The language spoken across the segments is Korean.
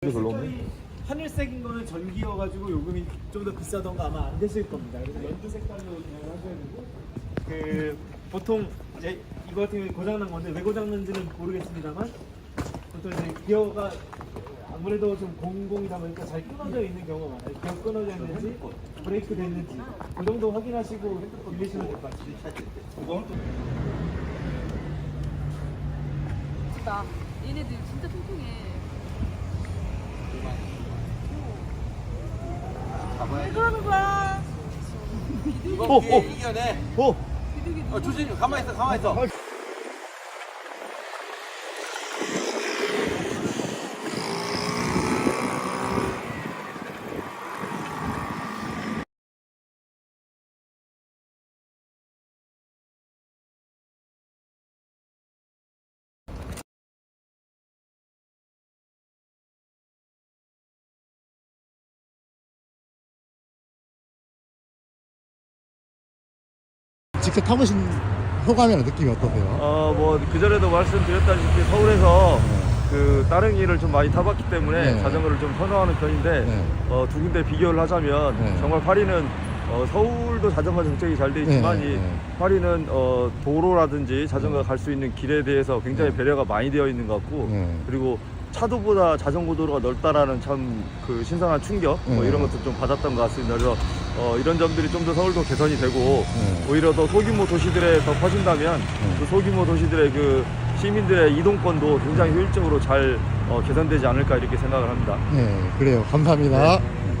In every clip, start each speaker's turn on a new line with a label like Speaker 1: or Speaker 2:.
Speaker 1: 별로 없네.
Speaker 2: 하늘색인 거는 전기여가지고 요금이 좀 더 비싸던가 아마 안 되실 겁니다. 그래서 연두 색깔로 진행을 하셔야 되고 그 보통 이제 이거 같은 경우에 고장난 건데 왜 고장난지는 모르겠습니다만 보통 이제 기어가 아무래도 좀 공공이다 보니까 잘 끊어져 있는 경우가 많아요. 기어 끊어져 있는지 브레이크 됐는지 그 정도 확인하시고 빌리시면 될 것 같습니다.
Speaker 3: 나 얘네들 진짜 통통해. 왜 그러는 거야?
Speaker 1: 오, 오,
Speaker 4: 이겨내.
Speaker 1: 오.
Speaker 4: 어, 조진이 가만히 있어, 가만히 있어.
Speaker 5: 직접 타보신 소감이나 느낌이 어떠세요?
Speaker 1: 어, 뭐 그전에도 말씀드렸다시피 서울에서 그 따릉이를 좀 많이 타봤기 때문에
Speaker 5: 네.
Speaker 1: 자전거를 좀 선호하는 편인데
Speaker 5: 네.
Speaker 1: 어, 두 군데 비교를 하자면
Speaker 5: 네.
Speaker 1: 정말 파리는 어, 서울도 자전거 정책이 잘 돼 있지만
Speaker 5: 네,
Speaker 1: 이
Speaker 5: 네.
Speaker 1: 파리는 어, 도로라든지 자전거가 갈수 있는 길에 대해서 굉장히
Speaker 5: 네.
Speaker 1: 배려가 많이 되어 있는 것 같고
Speaker 5: 네.
Speaker 1: 그리고 차도보다 자전거 도로가 넓다라는 참 그 신선한 충격 뭐
Speaker 5: 네.
Speaker 1: 이런 것도 좀 받았던 것 같습니다. 그래서 어, 이런 점들이 좀 더 서울도 개선이 되고
Speaker 5: 네.
Speaker 1: 오히려 더 소규모 도시들에 더 퍼진다면 그 소규모 도시들의 그 시민들의 이동권도 굉장히 효율적으로 잘 어, 개선되지 않을까 이렇게 생각을 합니다.
Speaker 5: 네, 그래요. 감사합니다.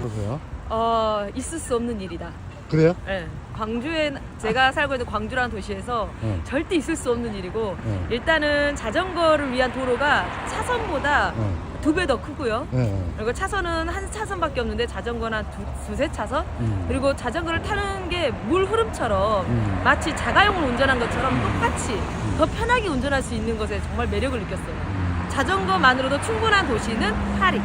Speaker 5: 어떠세요?
Speaker 3: 어 있을 수 없는 일이다.
Speaker 5: 그래요?
Speaker 3: 예. 광주에 제가 살고 있는 광주라는 도시에서
Speaker 5: 네.
Speaker 3: 절대 있을 수 없는 일이고
Speaker 5: 네.
Speaker 3: 일단은 자전거를 위한 도로가 차선보다
Speaker 5: 네.
Speaker 3: 두배 더 크고요.
Speaker 5: 네.
Speaker 3: 그리고 차선은 한 차선밖에 없는데 자전거는 한 두, 두세 차선?
Speaker 5: 음.
Speaker 3: 그리고 자전거를 타는 게 물 흐름처럼
Speaker 5: 음.
Speaker 3: 마치 자가용을 운전한 것처럼 똑같이 더 편하게 운전할 수 있는 것에 정말 매력을 느꼈어요.
Speaker 5: 음.
Speaker 3: 자전거만으로도 충분한 도시는 파리.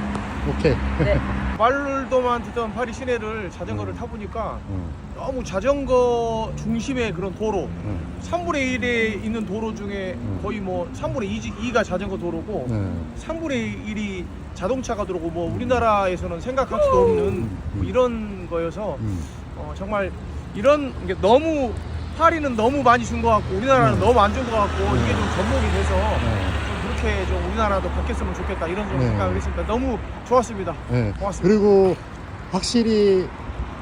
Speaker 5: 오케이.
Speaker 3: 네.
Speaker 6: 말로만 듣던 파리 시내를 자전거를 타보니까
Speaker 5: 음.
Speaker 6: 너무 자전거 중심의 그런 도로
Speaker 5: 음.
Speaker 6: 3분의 1에 있는 도로 중에
Speaker 5: 음.
Speaker 6: 거의 뭐 3분의 2, 가 자전거 도로고
Speaker 5: 네.
Speaker 6: 3분의 1이 자동차가 도로고 뭐 우리나라에서는 생각할 수도 없는 뭐 이런 거여서
Speaker 5: 음.
Speaker 6: 어, 정말 이런 게 너무 파리는 너무 많이 준 것 같고 우리나라는
Speaker 5: 음.
Speaker 6: 너무 안 준 것 같고 이게 좀 접목이 돼서
Speaker 5: 네.
Speaker 6: 좀 그렇게 좀 우리나라도 바뀌었으면 좋겠다 이런 좀
Speaker 5: 네.
Speaker 6: 생각을 했습니다. 너무 좋았습니다.
Speaker 5: 네.
Speaker 6: 고맙습니다.
Speaker 5: 그리고 확실히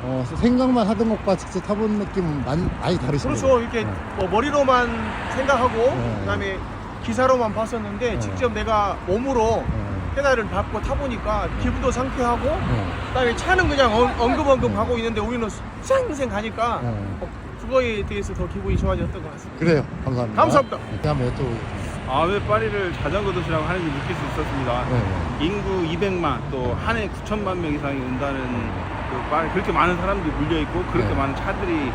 Speaker 5: 어, 생각만 하던 것과 직접 타본 느낌은 많이, 많이 다르시네요.
Speaker 6: 그렇죠. 이렇게
Speaker 5: 네.
Speaker 6: 뭐 머리로만 생각하고
Speaker 5: 네.
Speaker 6: 그다음에 기사로만 봤었는데
Speaker 5: 네.
Speaker 6: 직접 내가 몸으로
Speaker 5: 네.
Speaker 6: 페달을 밟고 타보니까 기분도 상쾌하고
Speaker 5: 네.
Speaker 6: 그다음에 차는 그냥 엉, 엉금엉금 가고 있는데 우리는 쌩쌩 가니까
Speaker 5: 네.
Speaker 6: 어, 그거에 대해서 더 기분이 좋아졌던 것 같습니다.
Speaker 5: 그래요. 감사합니다.
Speaker 6: 감사합니다.
Speaker 5: 네, 한번 여쭤보겠습니다.
Speaker 7: 아, 왜 파리를 자전거 도시라고 하는지 느낄 수 있었습니다.
Speaker 5: 네.
Speaker 7: 인구 200만 또 한 해 9천만 명 이상이 온다는 그 파리 그렇게 많은 사람들이 몰려 있고 그렇게
Speaker 5: 네.
Speaker 7: 많은 차들이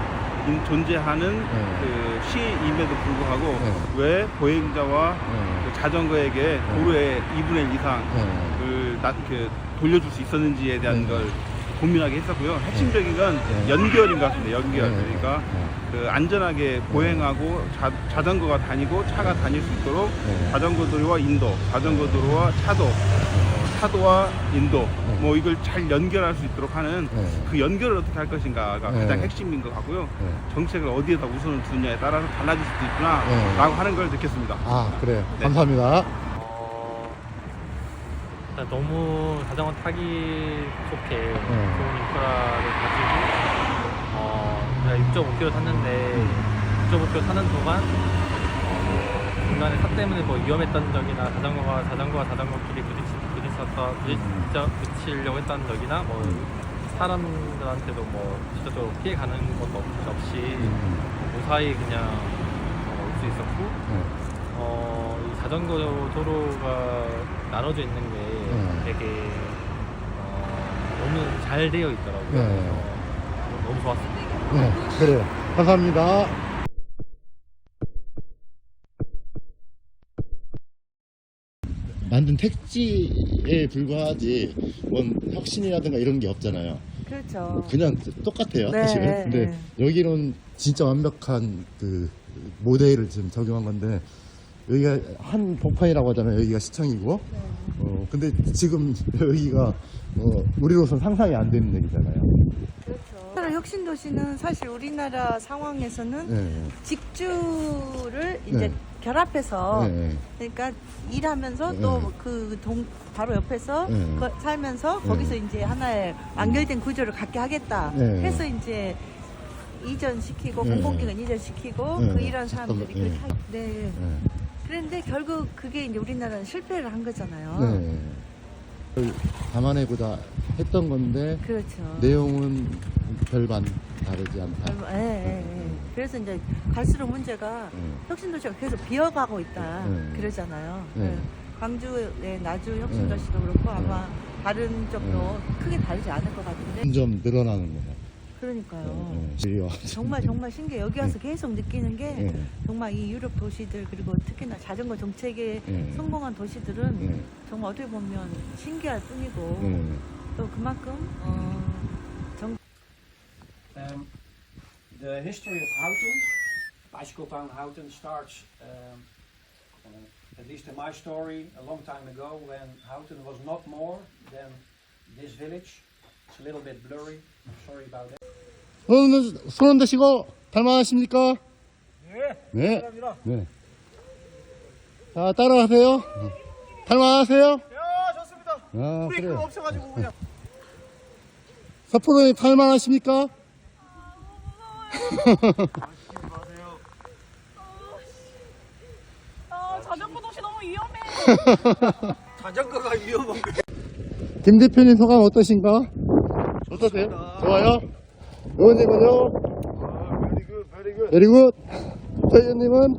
Speaker 7: 인- 존재하는
Speaker 5: 네.
Speaker 7: 그 시임에도 불구하고
Speaker 5: 네.
Speaker 7: 왜 보행자와
Speaker 5: 네.
Speaker 7: 그 자전거에게 도로의 2분의 1 이상을
Speaker 5: 네.
Speaker 7: 나, 그 돌려줄 수 있었는지에 대한
Speaker 5: 네.
Speaker 7: 걸 고민하게 했었고요. 핵심적인 건
Speaker 5: 네.
Speaker 7: 연결인 것 같습니다. 연결.
Speaker 5: 네.
Speaker 7: 그러니까
Speaker 5: 네.
Speaker 7: 그 안전하게 보행하고 자, 자전거가 다니고 차가 다닐 수 있도록
Speaker 5: 네.
Speaker 7: 자전거 도로와 인도, 자전거 도로와 차도, 어, 차도와 인도,
Speaker 5: 네.
Speaker 7: 뭐 이걸 잘 연결할 수 있도록 하는
Speaker 5: 네.
Speaker 7: 그 연결을 어떻게 할 것인가가
Speaker 5: 네.
Speaker 7: 가장 핵심인 것 같고요.
Speaker 5: 네.
Speaker 7: 정책을 어디에다 우선을 두느냐에 따라서 달라질 수도
Speaker 5: 네.
Speaker 7: 있구나라고 하는 걸 느꼈습니다.
Speaker 5: 아, 그래요.
Speaker 7: 네.
Speaker 5: 감사합니다.
Speaker 8: 어, 일단 너무 자전거 타기 좋게
Speaker 5: 네.
Speaker 8: 좋은 인프라를 가지고 어, 제가 6.5km 탔는데 6.5km 타는 동안 어, 중간에 차 때문에 뭐 위험했던 적이나 자전거가 자전거와 자전거끼리 부딪, 부딪혔다 부딪혀 부딪히려고 했던 적이나 뭐 사람들한테도 뭐 직접적으로 피해 가는 것도 없- 없이
Speaker 5: 음.
Speaker 8: 무사히 그냥 어, 올수 있었고
Speaker 5: 네.
Speaker 8: 어, 이 자전거 도로가 나눠져 있는 게
Speaker 5: 네.
Speaker 8: 되게 어, 너무 잘 되어 있더라고요.
Speaker 5: 네.
Speaker 8: 그래서 너무 좋았습니다.
Speaker 5: 네, 그래요. 감사합니다. 만든 택지에 불과하지 뭔 혁신이라든가 이런 게 없잖아요.
Speaker 9: 그렇죠.
Speaker 5: 그냥 똑같아요,
Speaker 9: 네,
Speaker 5: 사실은.
Speaker 9: 네,
Speaker 5: 근데 여기는 진짜 완벽한 그 모델을 지금 적용한 건데 여기가 한 복판이라고 하잖아요. 여기가 시청이고. 어, 근데 지금 여기가 어, 우리로선 상상이 안 되는 얘기잖아요.
Speaker 9: 우리나라 혁신도시는 사실 우리나라 상황에서는
Speaker 5: 네.
Speaker 9: 직주를 이제
Speaker 5: 네.
Speaker 9: 결합해서
Speaker 5: 네.
Speaker 9: 그러니까 일하면서
Speaker 5: 네.
Speaker 9: 또그 동 바로 옆에서
Speaker 5: 네.
Speaker 9: 거- 살면서
Speaker 5: 네.
Speaker 9: 거기서 이제 하나의 완결된 구조를 갖게 하겠다
Speaker 5: 네.
Speaker 9: 해서 이제 이전시키고
Speaker 5: 네.
Speaker 9: 공공기관 이전시키고
Speaker 5: 네.
Speaker 9: 그 일하는 사람들이 그렇게 하, 네.
Speaker 5: 네.
Speaker 9: 그런데 결국 그게 이제 우리나라는 실패를 한 거잖아요.
Speaker 5: 네. 그걸 감안해보자 했던 건데
Speaker 9: 그렇죠.
Speaker 5: 내용은 별반 다르지 않다.
Speaker 9: 얼마- 예, 예, 예. 그래서 이제 갈수록 문제가
Speaker 5: 네.
Speaker 9: 혁신도시가 계속 비어가고 있다
Speaker 5: 네.
Speaker 9: 그러잖아요.
Speaker 5: 네.
Speaker 9: 예. 광주의 나주 혁신도시도 그렇고 아마 다른 쪽도 크게 다르지 않을 것 같은데
Speaker 5: 점점 늘어나는 거예요.
Speaker 9: 그러니까요.
Speaker 5: 네.
Speaker 9: 정말 정말 신기해. 여기 와서 계속 느끼는 게
Speaker 5: 네.
Speaker 9: 정말 이 유럽 도시들 그리고 특히나 자전거 정책에
Speaker 5: 네.
Speaker 9: 성공한 도시들은
Speaker 5: 네.
Speaker 9: 정말 어떻게 보면 신기할 뿐이고
Speaker 5: 네.
Speaker 9: 또 그만큼 어, 정,
Speaker 10: Um, the history of Houten, bicycle town Houten, starts, um, uh, at least in my story, a long time ago when Houten was not more than this village. It's a little bit blurry. I'm sorry about that.
Speaker 5: 손, 손 드시고 탈만하십니까? 네. 네. 자, 따라하세요. 탈만하세요?
Speaker 6: 야 좋습니다.
Speaker 5: 아,
Speaker 6: 브레이크가
Speaker 5: 그래요.
Speaker 6: 없어가지고 그냥.
Speaker 5: 서프로님 탈만하십니까?
Speaker 3: 자전거 도시 너무 위험해.
Speaker 6: 자전거가 위험한 거.
Speaker 5: 김 대표님 소감 어떠신가? 어떠세요? 좋아요? 의원님은요? 베리 굿. 저 의원님은?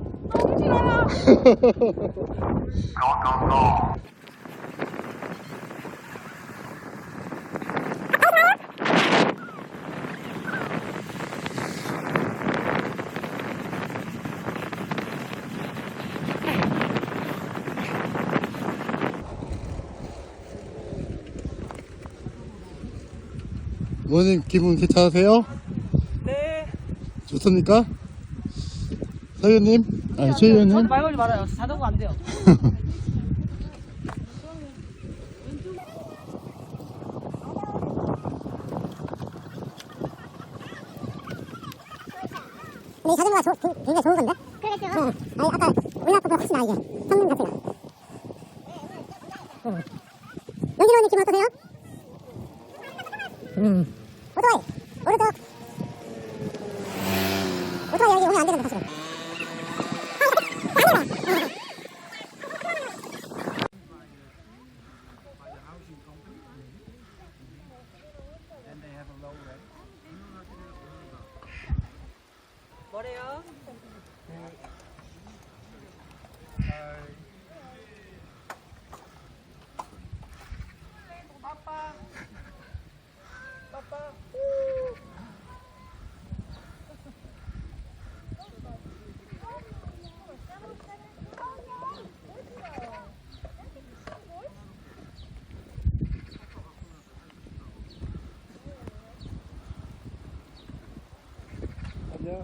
Speaker 5: 의원님 기분 괜찮으세요?
Speaker 3: 네.
Speaker 5: 좋습니까? 서 의원님? 아니 최 의원님?
Speaker 3: 말 걸지 말아요. 자전거 안 돼요.
Speaker 11: 근데 이 자전거가 조, 조, 굉장히 좋은 건데? 그렇죠. 응. 아니, 아까 우리 아빠보다 훨씬 나아, 이게. 성능 자체가. 응. 연진원 느낌 어떠세요? 음.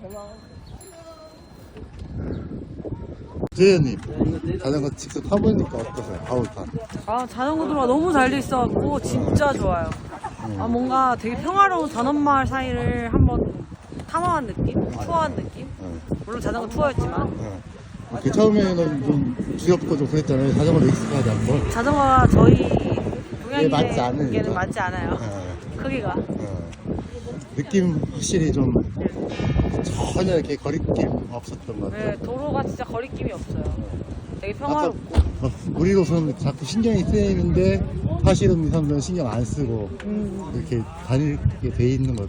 Speaker 3: 뭐
Speaker 5: 의원님 자전거 직접 타보니까 어떠세요? 아울탄
Speaker 3: 아 자전거 도로가 너무 잘 돼 있어갖고 진짜 좋아요. 아 뭔가 되게 평화로운 전원마을 사이를 한번 탐험한 느낌, 투어한 느낌. 물론 자전거 투어였지만
Speaker 5: 그 처음에는 좀 두렵고 좀 그랬잖아요 자전거로 익숙하지 않고
Speaker 3: 자전거가 저희
Speaker 5: 네, 맞지 않으니까.
Speaker 3: 동양인에게는 맞지 않아요.
Speaker 5: 어,
Speaker 3: 크기가.
Speaker 5: 어. 느낌 확실히 좀 전혀 이렇게 거리낌 없었던 것 같아요
Speaker 3: 네, 도로가 진짜 거리낌이 없어요. 되게 평화롭고.
Speaker 5: 어, 우리로서는 자꾸 신경이 쓰이는데 사실은 이 사람들은 신경 안 쓰고 이렇게 다니게 돼 있는
Speaker 3: 것여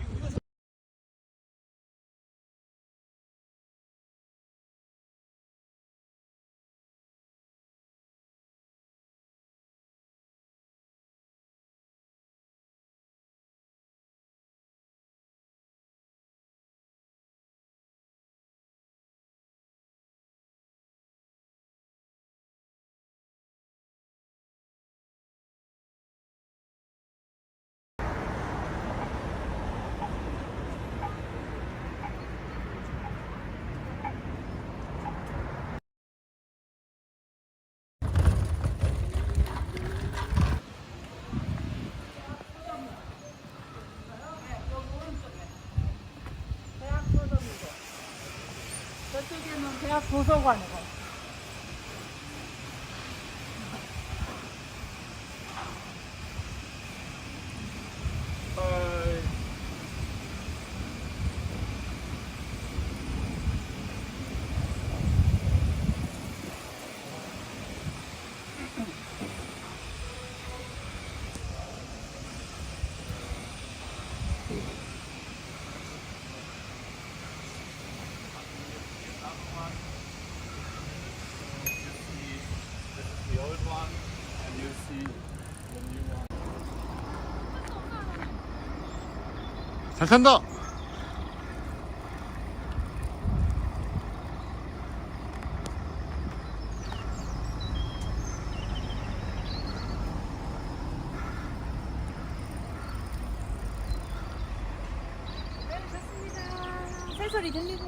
Speaker 3: 그냥 도서관에 가.
Speaker 5: 잘 탄다.
Speaker 3: 새소리 들리고.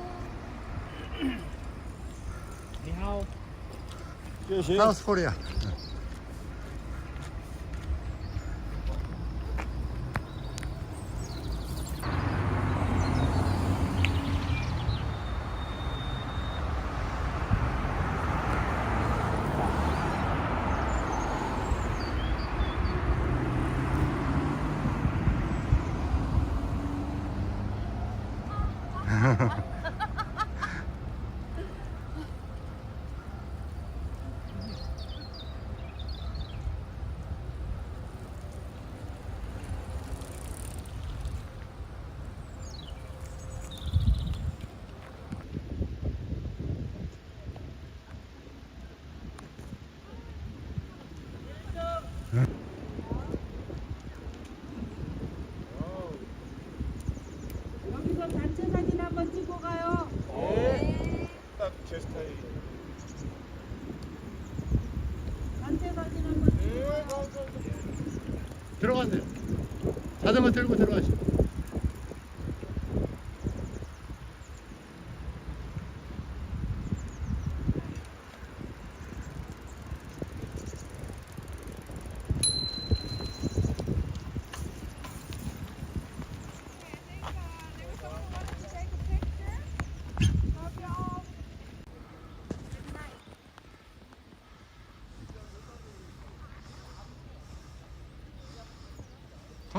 Speaker 5: 사우스 코리아.
Speaker 9: 여기서 단체 사진 한번 찍고 가요.
Speaker 6: 딱 제 스타일.
Speaker 9: 단체 사진 한번 찍고 가요.
Speaker 5: 들어가세요. 자전거 들고 들어가시오.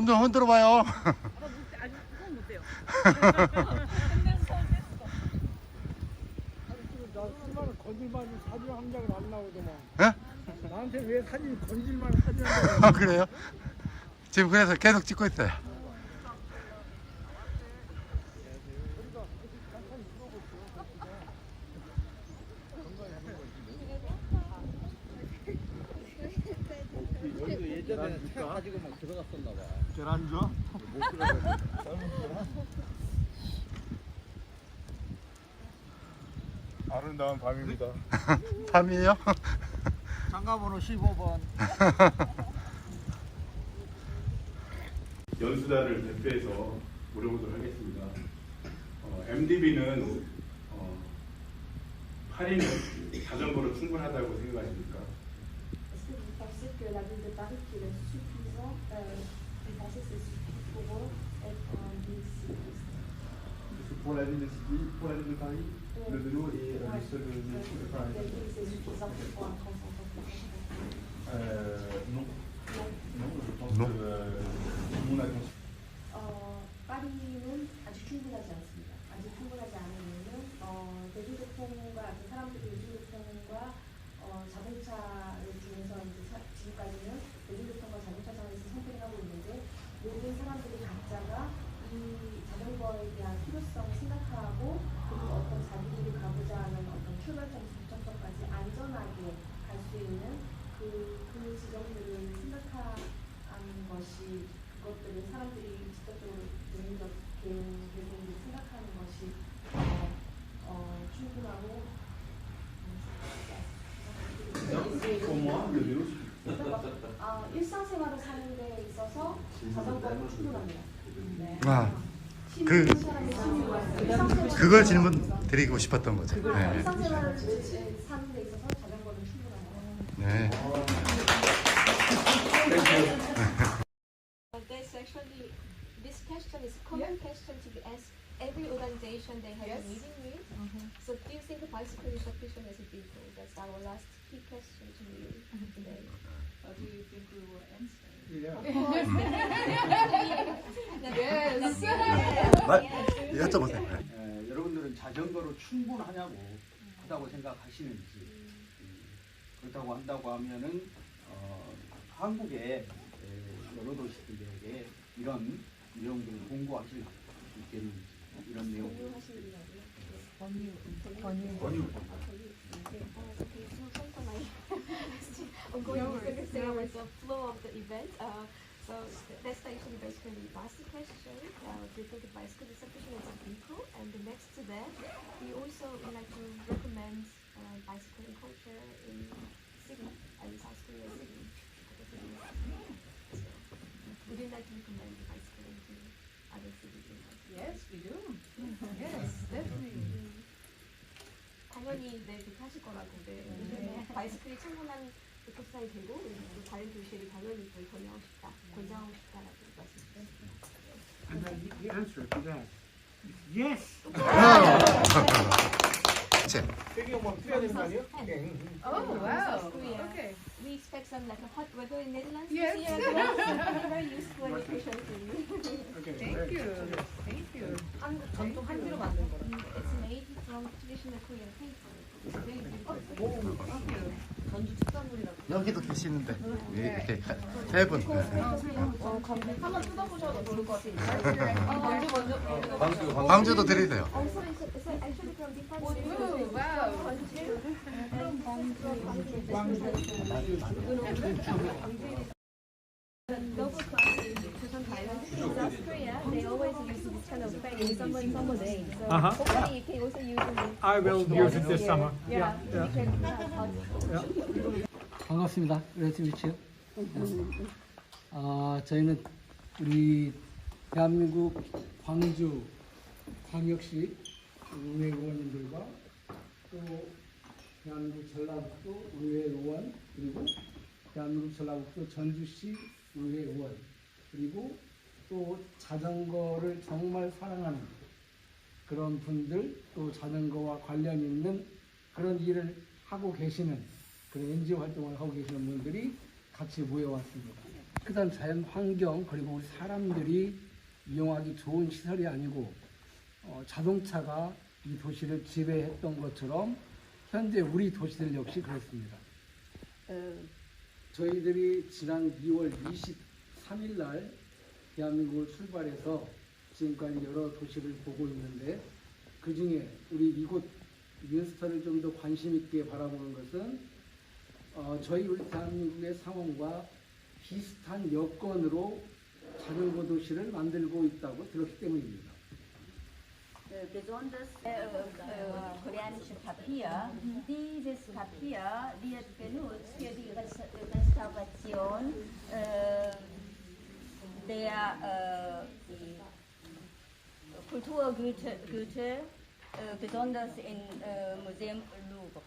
Speaker 5: 점점 흔들어 봐요.
Speaker 10: 건질만 사진 한 장은 안 나오더만.
Speaker 5: 예?
Speaker 10: 나한테 왜 사진 건질만 사진 한 장?
Speaker 5: 아, 그래요? 지금 그래서 계속 찍고 있어요.
Speaker 4: 예전에 차 가지고 막 들어갔었나 봐.
Speaker 6: 계란주? 아름다운 밤입니다.
Speaker 5: 밤이에요?
Speaker 4: 장가번호 15번.
Speaker 7: 연수다를 대표해서 물어보도록 하겠습니다. 어, MDB는 어, 파리는 자전거로 충분하다고 생각하십니까?
Speaker 11: Que la ville de Paris, qui est suffisant, euh, vous pensez que c'est suffisant pour eux être un ville cycliste
Speaker 1: Pour la ville de pour la ville de Paris, le vélo est euh, le seul véhicule. enfin,
Speaker 11: Quelle ville c'est suffisant pour un transport
Speaker 1: euh, non.
Speaker 11: Non.
Speaker 1: Non, je pense
Speaker 5: Non.
Speaker 1: que
Speaker 11: 아, 일상생활을 사는 데 있어서 자전거는 충분합니다. 네.
Speaker 5: 아, 그- 그걸 질문. 드리고 싶었던 거죠. 네.
Speaker 11: 일상생활을 지- 사는 데 있어서 자전거는 충분합니다.
Speaker 5: 네.
Speaker 11: There's actually this question is a common question to be asked every organization they have a meeting with. So do you think the bicycle is sufficient as a vehicle? That's our last key question to you today.
Speaker 9: Or do you think we will answer?
Speaker 11: Yes.
Speaker 5: 말, 여쭤보세요.
Speaker 4: 에, 여러분들은 자전거로 충분하냐고 하다고 생각하시는지 음, 그렇다고 한다고 하면은 어, 한국의 에, 여러 도시들에게 이런 내용들을 공고하실 수 있겠는지 이런 내용들
Speaker 11: 권유.
Speaker 4: 권유
Speaker 11: like I'm going to say with the flow of the event. Uh, so that's actually basically the last question. Uh, do you think the bicycle is sufficient as a vehicle? And the next to that, we also would like to recommend uh, bicycling culture in city, and South Korea city. So, would you like to recommend bicycling to other cities in South Korea?
Speaker 9: Yes, we do. Yes, definitely.
Speaker 11: 당연히 네 그렇게 하실 거라고 네. 바이스클이 충분한 교통수단이 되고 또 다른 도시를 당연히 또 권유하고 싶다, 권장하고 싶다라고 말씀드렸습니다.
Speaker 10: The answer to that is yes.
Speaker 6: 뭐?
Speaker 11: Oh
Speaker 9: wow. Okay.
Speaker 11: We expect some like a hot weather in Netherlands
Speaker 9: Yes.
Speaker 11: this year be very useful efficient for you.
Speaker 9: Thank you. Thank you.
Speaker 11: 한국 전통 한지로 만든 거라. Beautiful.
Speaker 3: 전주 특산물이라고.
Speaker 5: 여기도 계시는데. 이렇게 세 분.
Speaker 11: 한번 뜯어보셔도 좋을 것 같아요. 먼저 먼저.
Speaker 1: 광주
Speaker 5: 광주도 드리세요.
Speaker 11: It's,
Speaker 9: Oh,
Speaker 11: in South Korea, they always use this kind of fair in summer summer days. So
Speaker 10: Uh-huh.
Speaker 11: hopefully you can also use it.
Speaker 10: I will use it this summer.
Speaker 11: Yeah, you can have hot.
Speaker 10: 반갑습니다. 레스미츠. 아, 저희는 우리 대한민국 광주 광역시 의회 의원님들과 또 대한민국 전라북도 의회 의원 그리고 대한민국 전라북도 전주시 의회 의원 그리고 또 자전거를 정말 사랑하는 그런 분들 또 자전거와 관련 있는 그런 일을 하고 계시는 그런 NGO 활동을 하고 계시는 분들이 같이 모여왔습니다. 그다음 자연 환경 그리고 우리 사람들이 이용하기 좋은 시설이 아니고 어, 자동차가 이 도시를 지배했던 것처럼 현재 우리 도시들 역시 그렇습니다. 저희들이 지난 2월 23일 날 대한민국을 출발해서 지금까지 여러 도시를 보고 있는데 그 중에 우리 이곳 윈스턴을 좀 더 관심 있게 바라보는 것은 어, 저희 우리 대한민국의 상황과 비슷한 여건으로 자전거 도시를 만들고 있다고 들었기 때문입니다.
Speaker 12: besonders koreanische Papier. Dieses Papier wird benutzt für die Rest- Restauration der äh, Kulturgüter äh, besonders im äh, Museum Louvre.